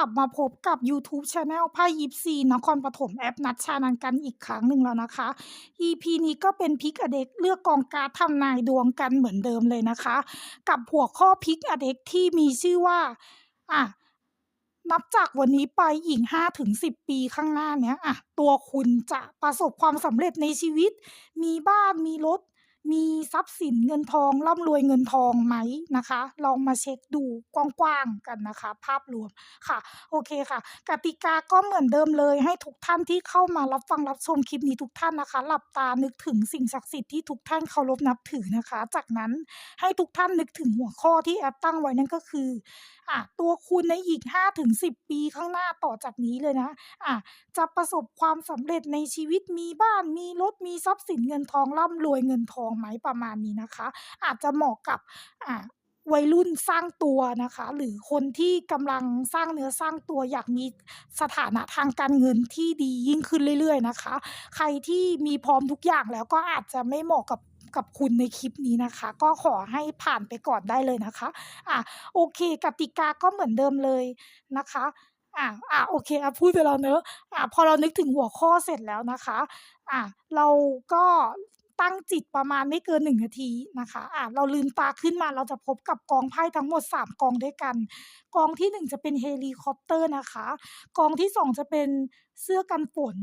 ลับมาพบกับ YouTube c h anel ไพ่ยิปซีนครปฐมแอปนัดชานันกันอีกครั้งหนึ่งแล้วนะคะ EP นี้ก็เป็นพิกอเด็กเลือกกองการทำนายดวงกันเหมือนเดิมเลยนะคะ กับหัวข้อพิกอเด็กที่มีชื่อว่าอะนับจากวันนี้ไปอีก5ถึง10 ปีข้างหน้าเนี้ยอะตัวคุณจะประสบความสำเร็จในชีวิต มีบ้านมีรถ มีทรัพย์สินเงินทองร่ำรวยเงินทองไหมนะคะ ลองมาเช็คดูกว้างๆกันนะคะ ภาพรวมค่ะ โอเคค่ะ กติกาก็เหมือนเดิมเลย ให้ทุกท่านที่เข้ามารับฟังรับชมคลิปนี้ทุกท่านนะคะ หลับตานึกถึงสิ่งศักดิ์สิทธิ์ที่ทุกท่านเคารพนับถือนะคะ จากนั้นให้ทุกท่านนึกถึงหัวข้อที่แอปตั้งไว้นั่นก็คืออะตัวคุณในอีก5ถึง10 ปีข้างหน้าต่อจากนี้เลยนะอะจะประสบความสำเร็จในชีวิตมีบ้านมีรถมีทรัพย์สินเงินทองร่ำรวยเงินทองไหมประมาณนี้นะคะ อาจจะเหมาะกับอะวัยรุ่นสร้างตัวนะคะ หรือคนที่กำลังสร้างเนื้อสร้างตัวอยากมีสถานะทางการเงินที่ดียิ่งขึ้นเรื่อย ๆ นะคะ ใครที่มีพร้อมทุกอย่างแล้วก็อาจจะไม่เหมาะกับกับคุณในคลิปนี้นะคะ ก็ขอให้ผ่านไปก่อนได้เลยนะคะ อะโอเค กติกาก็เหมือนเดิมเลยนะคะอะอะโอเคอะพูดไปแล้วเนอะอะพอเรานึกถึงหัวข้อเสร็จแล้วนะคะอะเราก็ ตั้งจิตประมาณไม่เกินหนาทีนะคะอะเราลืมตาขึ้นมาเราจะพบกับกองไพ่ทั้งหมด 3 กองด้วยกัน กองที่ 1 จะเป็นเฮลิคอปเตอร์นะคะ กองที่ 2 จะเป็นเสื้อกันฝน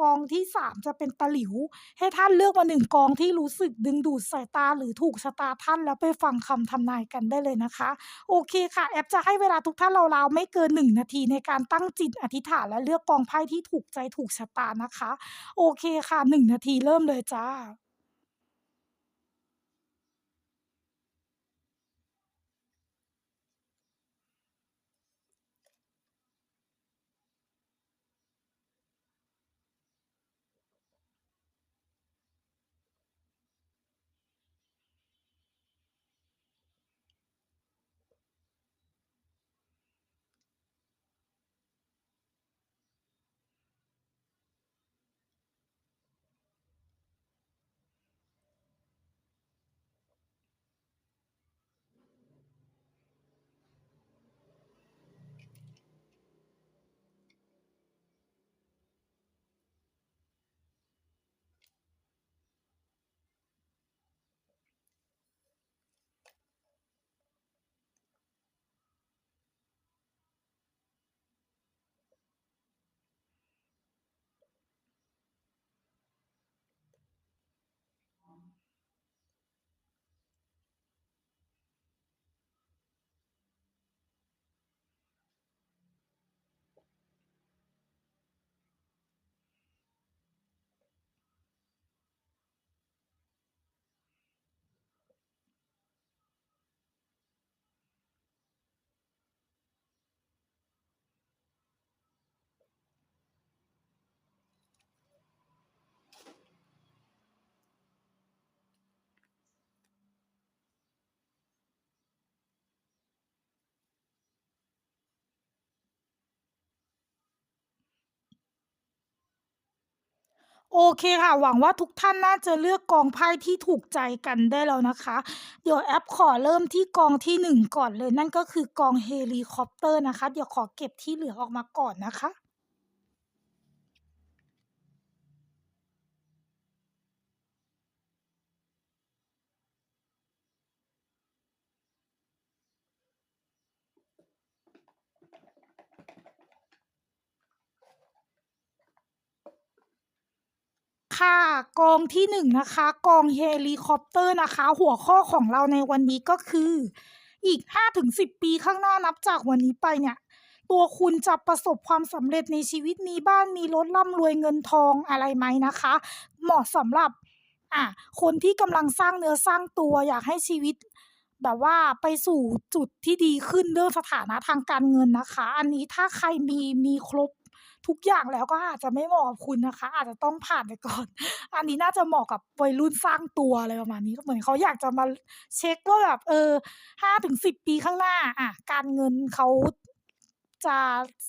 กองที่สามจะเป็นตะหลิว ให้ท่านเลือกมาหนึ่งกองที่รู้สึกดึงดูดสายตาหรือถูกชะตาท่านแล้วไปฟังคำทำนายกันได้เลยนะคะ โอเคค่ะ แอปจะให้เวลาทุกท่านราวๆไม่เกินหนึ่งนาทีในการตั้งจิตอธิษฐานและเลือกกองไพ่ที่ถูกใจถูกชะตานะคะ โอเคค่ะหนึ่งนาทีเริ่มเลยจ้า โอเคค่ะ หวังว่าทุกท่านน่าจะเลือกกองไพ่ที่ถูกใจกันได้แล้วนะคะ เดี๋ยวแอปขอเริ่มที่กองที่ 1 ก่อนเลย นั่นก็คือกองเฮลิคอปเตอร์นะคะ เดี๋ยวขอเก็บที่เหลือออกมาก่อนนะคะ ค่ะกองที่หนึ่งนะคะ กองเฮลิคอปเตอร์นะคะ หัวข้อของเราในวันนี้ก็คือ อีก 5-10 ปีข้างหน้านับจากวันนี้ไปเนี่ย ตัวคุณจะประสบความสำเร็จในชีวิตมีบ้านมีรถร่ำรวยเงินทองอะไรไหมนะคะ เหมาะสำหรับอะคนที่กำลังสร้างเนื้อสร้างตัวอยากให้ชีวิต แบบว่าไปสู่จุดที่ดีขึ้นเรื่องสถานะทางการเงินนะคะ อันนี้ถ้าใครมีมีครบ ทุกอย่างแล้วก็อาจจะไม่เหมาะกับคุณนะคะ อาจจะต้องผ่านไปก่อน อันนี้น่าจะเหมาะกับวัยรุ่นสร้างตัวอะไรประมาณนี้เหมือนเขาอยากจะมาเช็คว่าแบบเออห้าถึงสิบปีข้างหน้าอะการเงินเขาจะ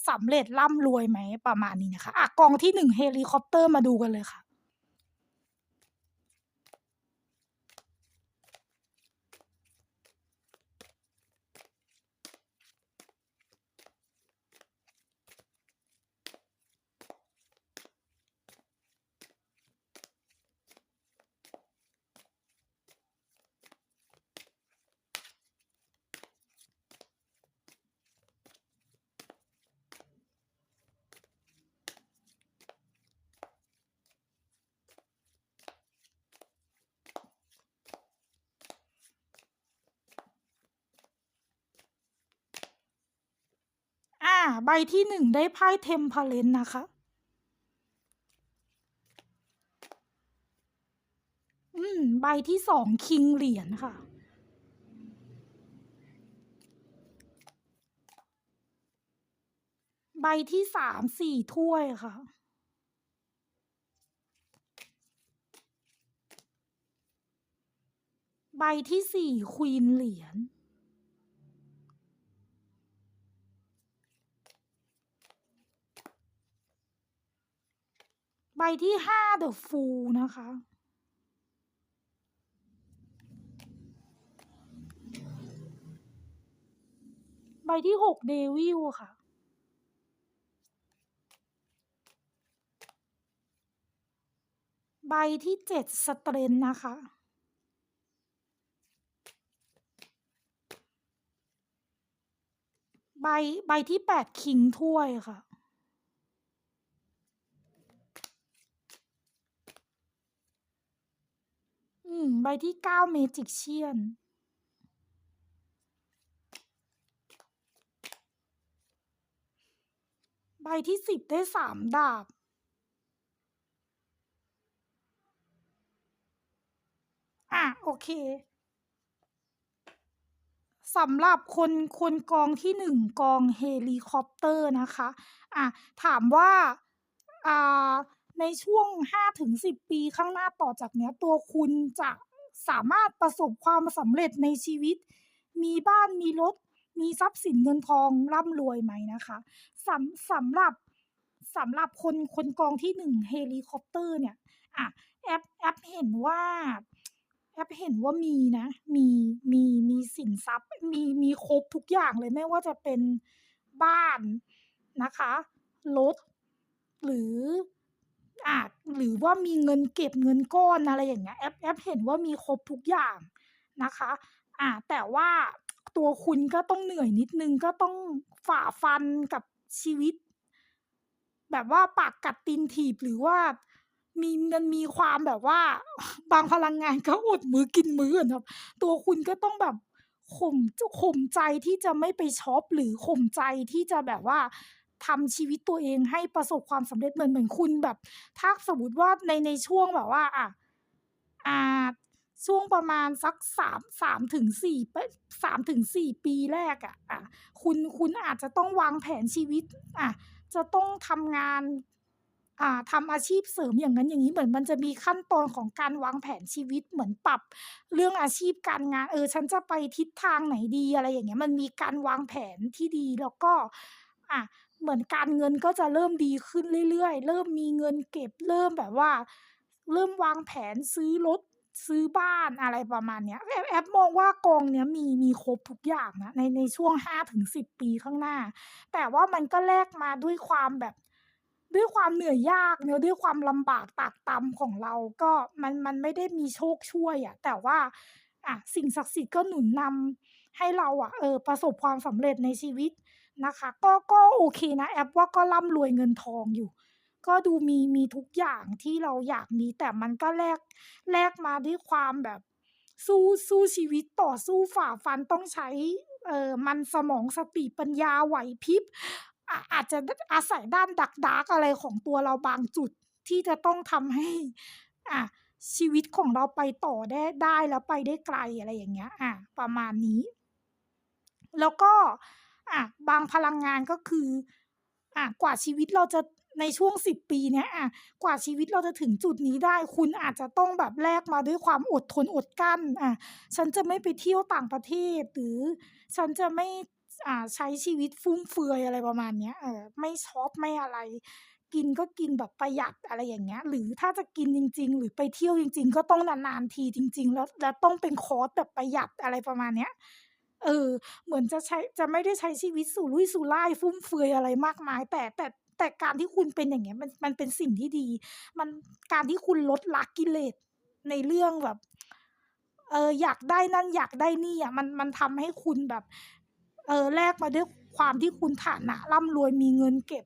สำเร็จร่ำรวยไหมประมาณนี้นะคะอะกองที่หนึ่งเฮลิคอปเตอร์มาดูกันเลยค่ะ ใบที่1ได้ไพ่ Temperance นะคะ อืม ใบที่2คิงเหรียญค่ะ ใบที่3 4ถ้วยค่ะใบที่4ควีนเหรียญ บที่5 The Fool นะคะ ใบที่6 Devil ค่ะ ใบที่7 Strength นะคะ ใบใบที่8คิงถ้วยค่ะ มใบที่9 Magician ใบที่10ได้3ดาบ อ่าโอเค สำหรับคนคนกองที่1กองเฮลิคอปเตอร์นะคะ อ่าถามว่า อ่า ในช่วง 5-10 ปีข้างหน้าต่อจากเนี้ย ตัวคุณจะสามารถประสบความสำเร็จในชีวิต มีบ้านมีรถ มีทรัพย์สินเงินทองร่ำรวยไหมนะคะสำสำหรับสำหรับคนคนกองที่1เฮลิคอปเตอร์เนี่ยอ่าแอปแอปเห็นว่าแอปเห็นว่ามีนะ มีมีมีสินทรัพย์ มีมีครบทุกอย่างเลยไม่ว่าจะเป็นบ้านนะคะรถหรือ อ่าหรือว่ามีเงินเก็บเงินก้อนอะไรอย่างเงี้ยแอปแอปเห็นว่ามีครบทุกอย่างนะคะ อ่าแต่ว่าตัวคุณก็ต้องเหนื่อยนิดนึงก็ต้องฝ่าฟันกับชีวิต แบบว่าปากกัดตีนถีบหรือว่ามีมันมีความแบบว่า บางพลังงานก็อดมือกินมืออะเนาะตัวคุณก็ต้องแบบข่มข่มใจที่จะไม่ไปช็อปหรือข่มใจที่จะแบบว่า ทำชีวิตตัวเองให้ประสบความสำเร็จเหมือนเหมือนคุณแบบ ถ้าสมมติว่าในในช่วงแบบว่าอ่าอ่าช่วงประมาณสัก3 3-4ป3-4ปีแรกอะอ่าคุณคุณอาจจะต้องวางแผนชีวิตอ่าจะต้องทำงานอ่าทำอาชีพเสริมอย่างงั้นอย่างงี้เหมือนมันจะมีขั้นตอนของการวางแผนชีวิตเหมือนปรับ เรื่องอาชีพการงาน เออ ฉันจะไปทิศทางไหนดีอะไรอย่างเงี้ย มันมีการวางแผนที่ดีแล้วก็อ่า เหมือนการเงินก็จะเริ่มดีขึ้นเรื่อยๆ เริ่มมีเงินเก็บ เริ่มแบบว่า เริ่มวางแผนซื้อรถซื้อบ้านอะไรประมาณเนี้ยแอปแอปมองว่ากองเนี้ยมีมีครบทุกอย่างนะในในช่วง5-10ปีข้างหน้า แต่ว่ามันก็แลกมาด้วยความแบบ ด้วยความเหนื่อยยากเนาะด้วยความลำบากตากตำของเราก็มันมันไม่ได้มีโชคช่วยอะแต่ว่าอ่าสิ่งศักดิ์สิทธิ์ก็หนุนนำให้เราอะเออประสบความสำเร็จในชีวิต นะคะ ก็ก็โอเคนะแอปว่าก็ร่ำรวยเงินทองอยู่ ก็ดูมีมีทุกอย่างที่เราอยากมีแต่มันก็แลกแลกมาด้วยความแบบสู้สู้ชีวิตต่อสู้ฝ่าฟันต้องใช้เอ่อมันสมองสติปัญญาไหวพริบอาจจะอาศัยด้านดาร์กอะไรของตัวเราบางจุดที่จะต้องทำให้อ่าชีวิตของเราไปต่อได้ได้แล้วไปได้ไกลอะไรอย่างเงี้ย อ่าประมาณนี้ แล้วก็ อ่าบางพลังงานก็คืออ่ากว่าชีวิตเราจะในช่วง10ปีเนี้ยอ่ากว่าชีวิตเราจะถึงจุดนี้ได้ คุณอาจจะต้องแบบแลกมาด้วยความอดทนอดกั้นอ่าฉันจะไม่ไปเที่ยวต่างประเทศ หรือฉันจะไม่อ่าใช้ชีวิตฟุ่มเฟือยอะไรประมาณเนี้ยเออไม่ช็อปไม่อะไร กินก็กินแบบประหยัดอะไรอย่างเงี้ย หรือถ้าจะกินจริง ๆ หรือไปเที่ยวจริง ๆ ก็ต้องนานๆทีจริง ๆ แล้วแล้วต้องเป็นคอร์สแบบประหยัดอะไรประมาณเนี้ย เออ เหมือนจะใช้จะไม่ได้ใช้ชีวิตสุรุ่ยสุร่ายฟุ่มเฟือยอะไรมากมาย แต่แต่แต่การที่คุณเป็นอย่างเงี้ยมันมันเป็นสิ่งที่ดี มันการที่คุณลดละกิเลสในเรื่องแบบ เอออยากได้นั่นอยากได้นี่อะมันมันทำให้คุณแบบ เออแลกมาด้วยความที่คุณฐานะร่ำรวยมีเงินเก็บ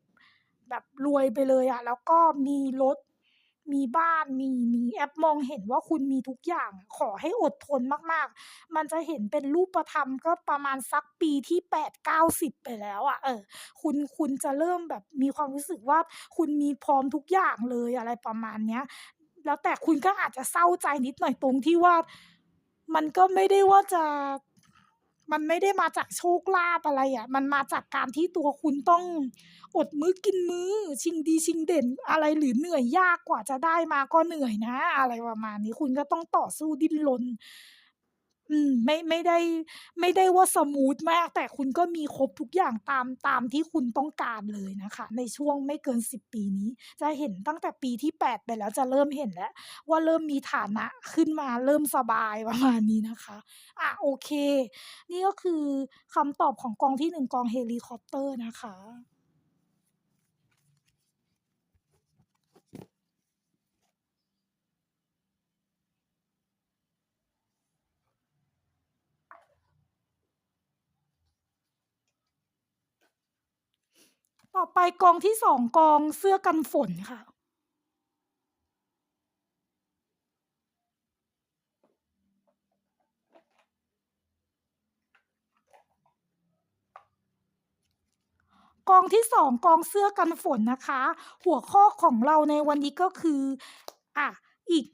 แบบรวยไปเลยอะ แล้วก็มีรถ มีบ้านมีมีแอปมองเห็นว่าคุณมีทุกอย่างขอให้อดทนมากๆ มันจะเห็นเป็นรูปธรรมก็ประมาณสักปีที่8-90ไปแล้วอะเออคุณคุณจะเริ่มแบบมีความรู้สึกว่าคุณมีพร้อมทุกอย่างเลยอะไรประมาณเนี้ย แล้วแต่คุณก็อาจจะเศร้าใจนิดหน่อยตรงที่ว่ามันก็ไม่ได้ว่าจะ มันไม่ได้มาจากโชคลาภอะไรอะมันมาจากการที่ตัวคุณต้องอดมื้อกินมื้อ ชิงดีชิงเด่นอะไรหรือเหนื่อยยากกว่าจะได้มาก็เหนื่อยนะ อะไรประมาณนี้คุณก็ต้องต่อสู้ดิ้นรน อืมไม่ไม่ได้ ไม่ได้ว่าสมูทมาก แต่คุณก็มีครบทุกอย่างตามตามที่คุณต้องการเลยนะคะ ในช่วงไม่เกิน10ปีนี้ จะเห็นตั้งแต่ปีที่8ไปแล้วจะเริ่มเห็นแล้ว ว่าเริ่มมีฐานะขึ้นมาเริ่มสบายประมาณนี้นะคะอาโอเค นี่ก็คือคำตอบของกองที่1กองเฮลิคอปเตอร์นะคะ ต่อไปกองที่สองกองเสื้อกันฝนค่ะ กองที่สองกองเสื้อกันฝนนะคะ หัวข้อของเราในวันนี้ก็คือ อะ อีก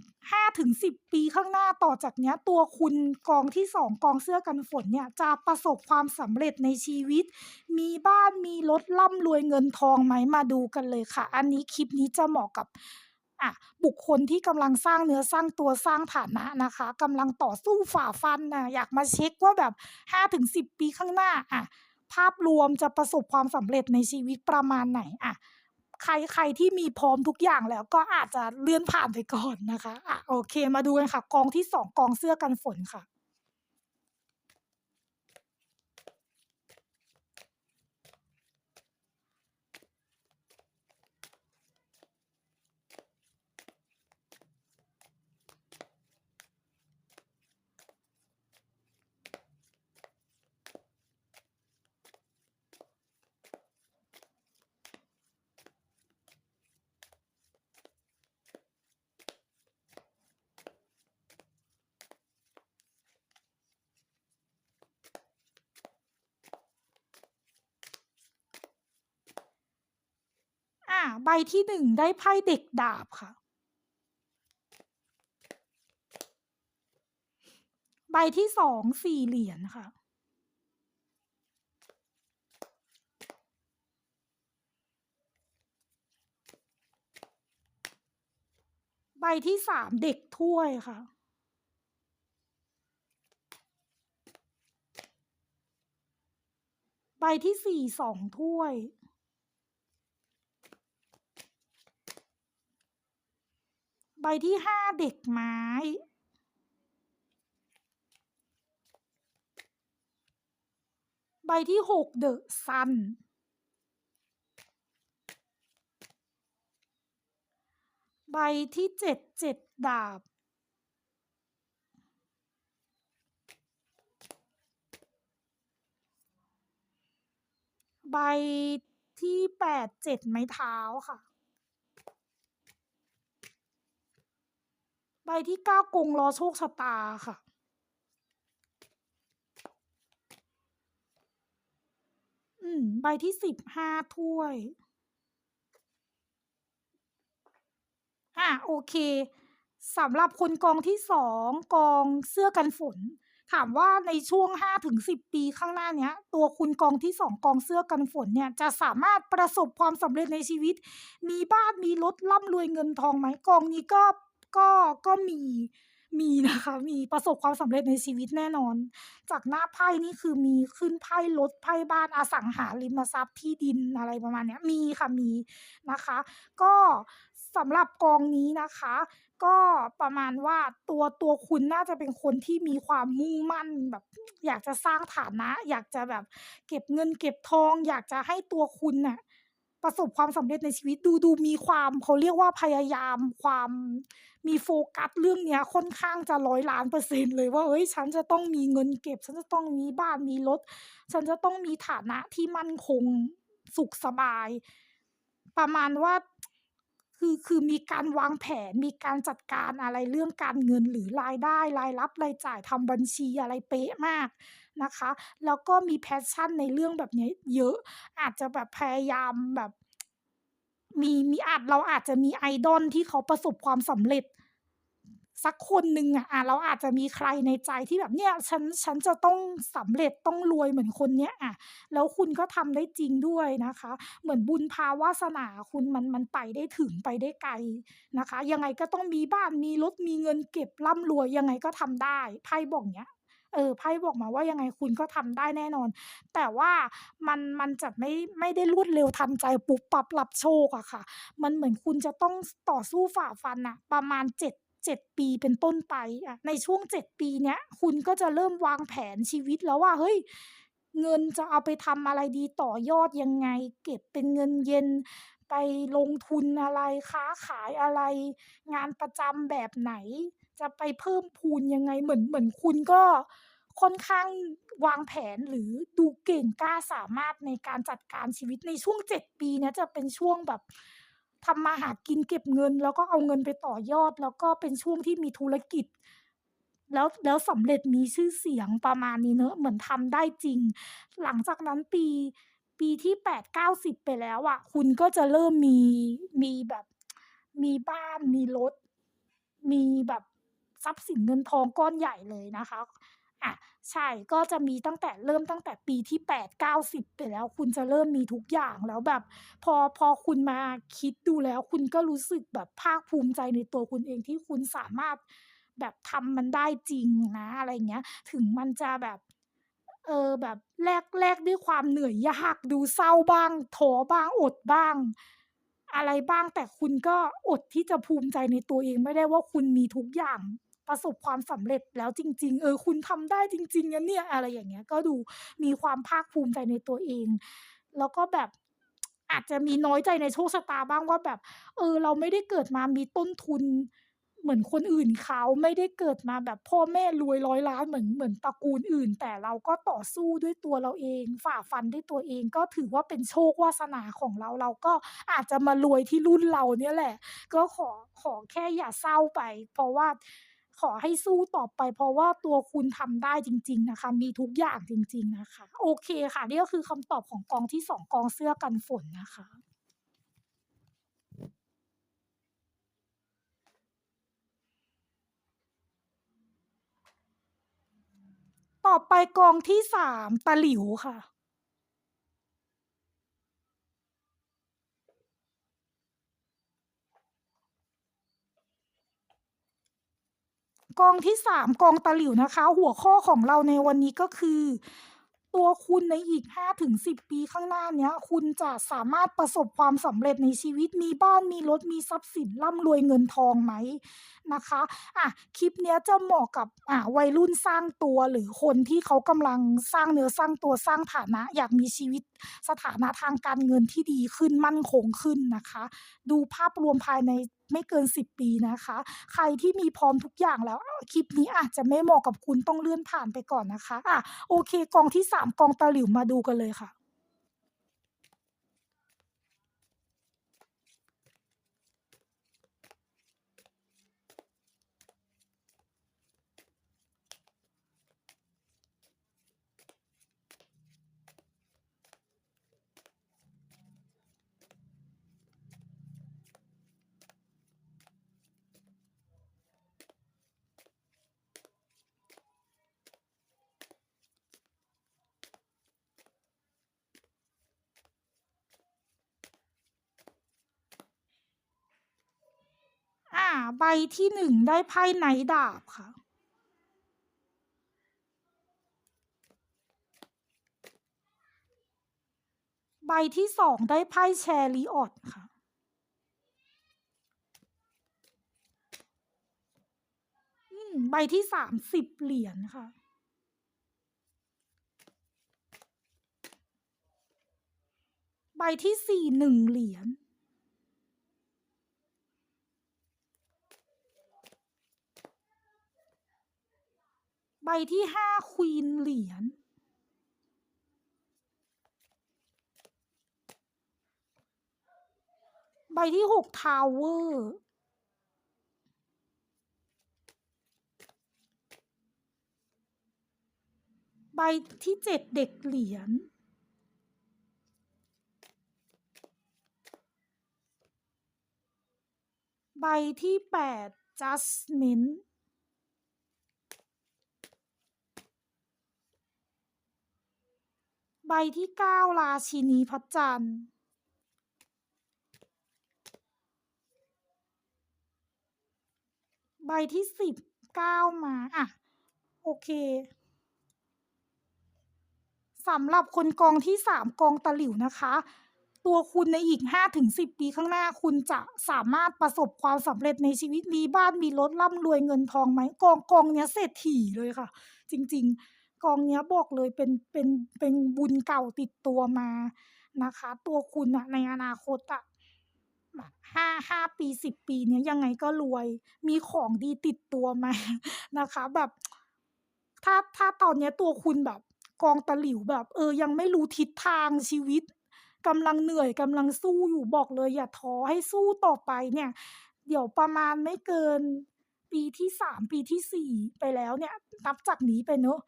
5-10ปีข้างหน้าต่อจากเนี้ยตัวคุณกองที่2กองเสื้อกันฝนเนี่ยจะประสบความสำเร็จในชีวิต มีบ้านมีรถร่ำรวยเงินทองไหมมาดูกันเลยค่ะ อันนี้คลิปนี้จะเหมาะกับอ่าบุคคลที่กำลังสร้างเนื้อสร้างตัวสร้างฐานะนะคะกำลังต่อสู้ฝ่าฟันนะอยากมาเช็กว่าแบบ5-10ปีข้างหน้าอ่าภาพรวมจะประสบความสำเร็จในชีวิตประมาณไหนอ่า ใครใครที่มีพร้อมทุกอย่างแล้วก็อาจจะเลื่อนผ่านไปก่อนนะคะอะโอเค มาดูกันค่ะ กองที่สองกองเสื้อกันฝนค่ะ ใบที่1ได้ไพ่เด็กดาบค่ะ ใบที่2 4เหรียญค่ะ ใบที่3เด็กถ้วยค่ะใบที่4 2ถ้วย ใบที่ห้าเด็กไม้ ใบที่หกเดอะซัน ใบที่เจ็ดเจ็ดดาบ ใบที่แปดเจ็ดไม้เท้าค่ะ ใบที่9กงล้อโชคชะตาค่ะ อืม ใบที่10 5ถ้วย อ่าโอเคสำหรับคนกองที่2กองเสื้อกันฝน ถามว่าในช่วง5-10ปีข้างหน้าเนี้ย ตัวคุณกองที่2กองเสื้อกันฝนเนี่ย จะสามารถประสบความสำเร็จในชีวิต มีบ้านมีรถร่ำรวยเงินทองไหมกองนี้ก็ ก็ก็มีมีนะคะ มีประสบความสำเร็จในชีวิตแน่นอน จากหน้าไพ่นี่คือมีขึ้นไพ่รถไพ่บ้านอสังหาริมทรัพย์ที่ดินอะไรประมาณเนี้ยมีค่ะมีนะคะ ก็สำหรับกองนี้นะคะ ก็ประมาณว่าตัวตัวคุณน่าจะเป็นคนที่มีความมุ่งมั่นแบบ อยากจะสร้างฐานะ อยากจะแบบเก็บเงินเก็บทอง อยากจะให้ตัวคุณน่ะ ประสบความสำเร็จในชีวิตดูดูมีความเขาเรียกว่าพยายามความมีโฟกัสเรื่องเนี้ยค่อนข้างจะ100,000,000%เลยว่าเฮ้ยฉันจะต้องมีเงินเก็บ ฉันจะต้องมีบ้านมีรถ ฉันจะต้องมีฐานะที่มั่นคงสุขสบาย ประมาณว่า คือคือมีการวางแผนมีการจัดการอะไรเรื่องการเงินหรือรายได้รายรับรายจ่ายทำบัญชีอะไรเป๊ะมากนะคะ แล้วก็มีแพชชั่นในเรื่องแบบเนี้ยเยอะอาจจะแบบพยายามแบบ มีมีอาจเราอาจจะมีไอดอลที่เขาประสบความสำเร็จ สักคนหนึ่งอะเราอาจจะมีใครในใจที่แบบเนี่ยฉันฉันจะต้องสำเร็จต้องรวยเหมือนคนเนี้ยอะแล้วคุณก็ทำได้จริงด้วยนะคะ เหมือนบุญภาวาสนาคุณมันมันไปได้ถึงไปได้ไกลนะคะ ยังไงก็ต้องมีบ้านมีรถมีเงินเก็บร่ำรวยยังไงก็ทำได้ไพ่บอกเงี้ยเออไพ่บอกมาว่ายังไงคุณก็ทำได้แน่นอน แต่ว่ามันมันจะไม่ไม่ได้รวดเร็วทันใจปุ๊บปับรับโชคอะค่ะ มันเหมือนคุณจะต้องต่อสู้ฝ่าฟันน่ะประมาณ 7- 7 ปีเป็นต้นไปอะในช่วง 7 ปีเนี้ยคุณก็จะเริ่มวางแผนชีวิตแล้วว่าเฮ้ยเงินจะเอาไปทำอะไรดีต่อยอดยังไง เก็บเป็นเงินเย็นไปลงทุนอะไรค้าขายอะไร งานประจำแบบไหน จะไปเพิ่มพูนยังไงเหมือนเหมือนคุณก็ค่อนข้างวางแผนหรือดูเก่งกล้าสามารถในการจัดการชีวิตในช่วง 7 ปีเนี้ยจะเป็นช่วงแบบ ทำมาหากินเก็บเงิน แล้วก็เอาเงินไปต่อยอด แล้วก็เป็นช่วงที่มีธุรกิจ แล้วแล้วสำเร็จมีชื่อเสียงประมาณนี้เนาะเหมือนทำได้จริง หลังจากนั้นปีปีที่8 9 10ไปแล้วอะคุณก็จะเริ่มมีมีแบบมีบ้านมีรถ มีแบบทรัพย์สินเงินทองก้อนใหญ่เลยนะคะ อะ ใช่ก็จะมีตั้งแต่เริ่มตั้งแต่ปีที่8 9 10ไปแล้ว คุณจะเริ่มมีทุกอย่างแล้วแบบ พอพอคุณมาคิดดูแล้ว คุณก็รู้สึกแบบภาคภูมิใจในตัวคุณเองที่คุณสามารถแบบทำมันได้จริงนะอะไรเงี้ย ถึงมันจะแบบ เออแบบแลกแลกด้วยความเหนื่อยยากดูเศร้าบ้างท้อบ้างอดบ้าง อะไรบ้างแต่คุณก็อดที่จะภูมิใจในตัวเองไม่ได้ว่าคุณมีทุกอย่าง ประสบความสำเร็จแล้วจริง ๆ เออ คุณทำได้จริงๆนะเนี่ยอะไรอย่างเงี้ย ก็ดูมีความภาคภูมิใจในตัวเอง แล้วก็แบบอาจจะมีน้อยใจในโชคชะตาบ้างว่าแบบ เออ เราไม่ได้เกิดมามีต้นทุนเหมือนคนอื่นเขาไม่ได้เกิดมาแบบพ่อแม่รวยร้อยล้านเหมือนเหมือนตระกูลอื่น แต่เราก็ต่อสู้ด้วยตัวเราเอง ฝ่าฟันด้วยตัวเองก็ถือว่าเป็นโชควาสนาของเราเราก็อาจจะมารวยที่รุ่นเราเนี่ยแหละ ก็ขอขอแค่อย่าเศร้าไป เพราะว่า ขอให้สู้ต่อไป เพราะว่าตัวคุณทำได้จริง ๆนะคะ มีทุกอย่างจริง ๆนะคะ โอเคค่ะ นี่ก็คือคำตอบของกองที่2กองเสื้อกันฝนนะคะต่อไปกองที่3ตะหลิวค่ะ กองที่3กองตะหลิวนะคะ หัวข้อของเราในวันนี้ก็คือ ตัวคุณในอีก5-10 ปีข้างหน้าเนี้ย คุณจะสามารถประสบความสำเร็จในชีวิตมีบ้านมีรถมีทรัพย์สินร่ำรวยเงินทองไหม?นะคะอะคลิปเนี้ยจะเหมาะกับอ่าวัยรุ่นสร้างตัวหรือคนที่เขากำลังสร้างเนื้อสร้างตัวสร้างฐานะ อยากมีชีวิตสถานะทางการเงินที่ดีขึ้นมั่นคงขึ้นนะคะ ดูภาพรวมภายในไม่เกิน 10 ปีนะคะ ใครที่มีพร้อมทุกอย่างแล้วคลิปนี้อาจจะไม่เหมาะกับคุณต้องเลื่อนผ่านไปก่อนนะคะอะโอเคกองที่ 3 กองตะหลิวมาดูกันเลยค่ะ ใบที่1ได้ไพ่ไนดาบค่ะ ใบที่2ได้ไพ่ Chariot ค่ะอืมใบที่3 10เหรียญค่ะใบที่4 1เหรียญ ใบที่5ควีนเหรียญใบที่หกทาวเวอร์ใบที่เจ็ดเด็กเหรียญใบที่แปด judgment ใบที่เก้าราชินีพระจันทร์ใบที่สิบเก้ามาอะโอเคสำหรับคนกองที่สามกองตะหลิวนะคะ ตัวคุณในอีกห้าถึงสิบปีข้างหน้าคุณจะสามารถประสบความสำเร็จในชีวิตมีบ้านมีรถร่ำรวยเงินทองไหมกองกองเนี้ยเศรษฐีเลยค่ะ จริง ๆ กองเนี้ยบอกเลยเป็นเป็นเป็นบุญเก่าติดตัวมานะคะ ตัวคุณอะในอนาคตอะห้าห้าปีสิบปีเนี้ยยังไงก็รวย มีของดีติดตัวมานะคะ แบบ ถ้าถ้าตอนเนี้ยตัวคุณแบบ กองตะหลิวแบบ เออ ยังไม่รู้ทิศทางชีวิตกำลังเหนื่อยกำลังสู้อยู่บอกเลย อย่าท้อให้สู้ต่อไปเนี่ย เดี๋ยวประมาณไม่เกินปีที่สามปีที่สี่ไปแล้วเนี่ย นับจากนี้ไปเนอะ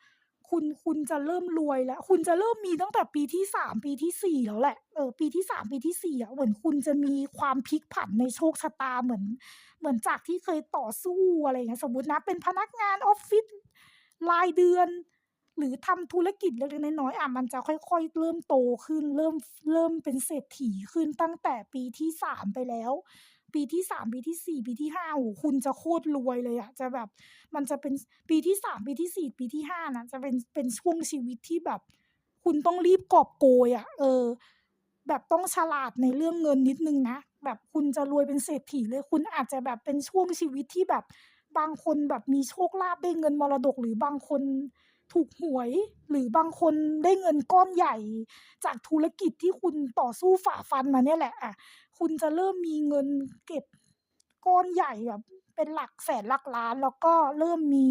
คุณคุณจะเริ่มรวยแล้ว คุณจะเริ่มมีตั้งแต่ปีที่สามปีที่สี่แล้วแหละเออปีที่สามปีที่สี่อะเหมือนคุณจะมีความพลิกผันในโชคชะตาเหมือน เหมือนจากที่เคยต่อสู้อะไรเงี้ยสมมตินะ เป็นพนักงานออฟฟิศรายเดือน หรือทำธุรกิจเล็กๆน้อยๆอะมันจะค่อยๆ เริ่มโตขึ้น เริ่มเริ่มเป็นเศรษฐีขึ้นตั้งแต่ปีที่สามไปแล้ว ปีที่สามปีที่สี่ปีที่ห้าโอ้คุณจะโคตรรวยเลยอะจะแบบมันจะเป็นปีที่สามปีที่สี่ปีที่ห้านะจะเป็นเป็นช่วงชีวิตที่แบบ คุณต้องรีบกอบโกยอะเออ แบบต้องฉลาดในเรื่องเงินนิดนึงนะแบบคุณจะรวยเป็นเศรษฐีเลย คุณอาจจะแบบเป็นช่วงชีวิตที่แบบบางคนแบบมีโชคลาภได้เงินมรดกหรือบางคน ถูกหวย หรือบางคนได้เงินก้อนใหญ่ จากธุรกิจที่คุณต่อสู้ฝ่าฟันมาเนี่ยแหละอะคุณจะเริ่มมีเงินเก็บก้อนใหญ่แบบเป็นหลักแสนหลักล้าน แล้วก็เริ่มมี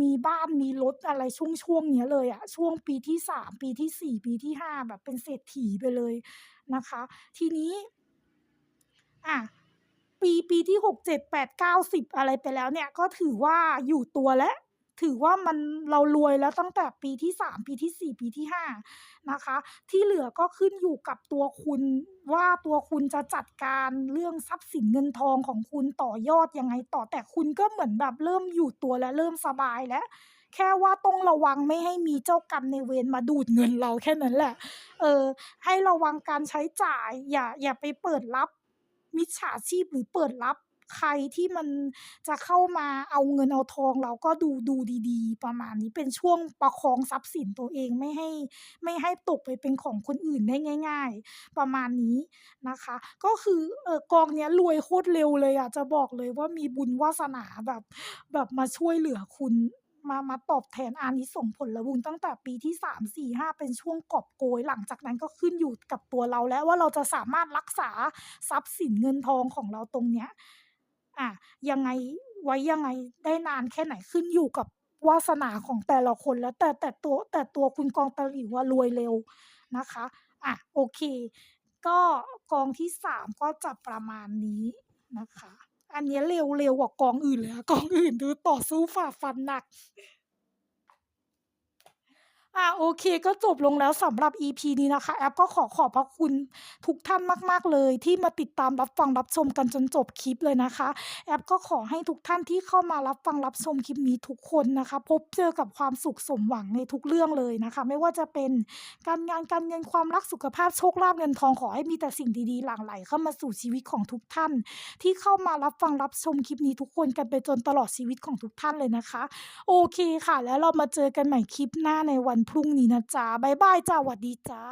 มีบ้านมีรถอะไรช่วงช่วงเนี้ยเลยอะช่วงปีที่สามปีที่สี่ปีที่ห้าแบบเป็นเศรษฐีไปเลยนะคะ ทีนี้อะปีปีที่หกเจ็ดแปดเก้าสิบอะไรไปแล้วเนี่ย ก็ถือว่าอยู่ตัวแล้ว ถือว่ามันเรารวยแล้วตั้งแต่ปีที่สามปีที่สี่ปีที่ห้านะคะ ที่เหลือก็ขึ้นอยู่กับตัวคุณว่าตัวคุณจะจัดการเรื่องทรัพย์สินเงินทองของคุณต่อยอดยังไงต่อแต่คุณก็เหมือนแบบเริ่มอยู่ตัวแล้วเริ่มสบายแล้วแค่ว่าต้องระวังไม่ให้มีเจ้ากรรมในเวรมาดูดเงินเราแค่นั้นแหละ เออ ให้ระวังการใช้จ่าย อย่าอย่าไปเปิดรับมิจฉาชีพหรือเปิดรับ ใครที่มันจะเข้ามาเอาเงินเอาทองเราก็ดูดูดีๆ ประมาณนี้เป็นช่วงประคองทรัพย์สินตัวเองไม่ให้ไม่ให้ตกไปเป็นของคนอื่นได้ง่าย ๆ ประมาณนี้นะคะ ก็คือเออกองเนี้ยรวยโคตรเร็วเลยอะจะบอกเลยว่ามีบุญวาสนาแบบแบบมาช่วยเหลือคุณมามาตอบแทนอานิสงส์ผลบุญตั้งแต่ปีที่สามสี่ห้าเป็นช่วงกอบโกยหลังจากนั้นก็ขึ้นอยู่กับตัวเราแล้วว่าเราจะสามารถรักษาทรัพย์สินเงินทองของเราตรงเนี้ย อะยังไงไว้ยังไงได้นานแค่ไหนขึ้นอยู่กับวาสนาของแต่ละคนแล้วแต่แต่ตัวแต่ตัวคุณกองตะหลิวว่ารวยเร็วนะคะอะโอเค ก็กองที่สามก็จะประมาณนี้นะคะ อันนี้เร็วเร็วกว่ากองอื่นเลยกองอื่นดูต่อสู้ฝ่าฟันหนัก อ่าโอเคก็จบลงแล้วสำหรับ EP นี้นะคะ แอปก็ขอขอบพระคุณทุกท่านมาก ๆ เลย ที่มาติดตามรับฟังรับชมกันจนจบคลิปเลยนะคะ แอปก็ขอให้ทุกท่านที่เข้ามารับฟังรับชมคลิปนี้ทุกคนนะคะ พบเจอกับความสุขสมหวังในทุกเรื่องเลยนะคะ ไม่ว่าจะเป็นการงานการเงินความรักสุขภาพโชคลาภเงินทองขอให้มีแต่สิ่งดีๆหลั่งไหลเข้ามาสู่ชีวิตของทุกท่าน ที่เข้ามารับฟังรับชมคลิปนี้ทุกคนกันไปจนตลอดชีวิตของทุกท่านเลยนะคะ โอเคค่ะ แล้วเรามาเจอกันใหม่คลิปหน้าในวันพรุ่งนี้นะจ๊ะบ๊ายบายจ้าหวัดดีจ้า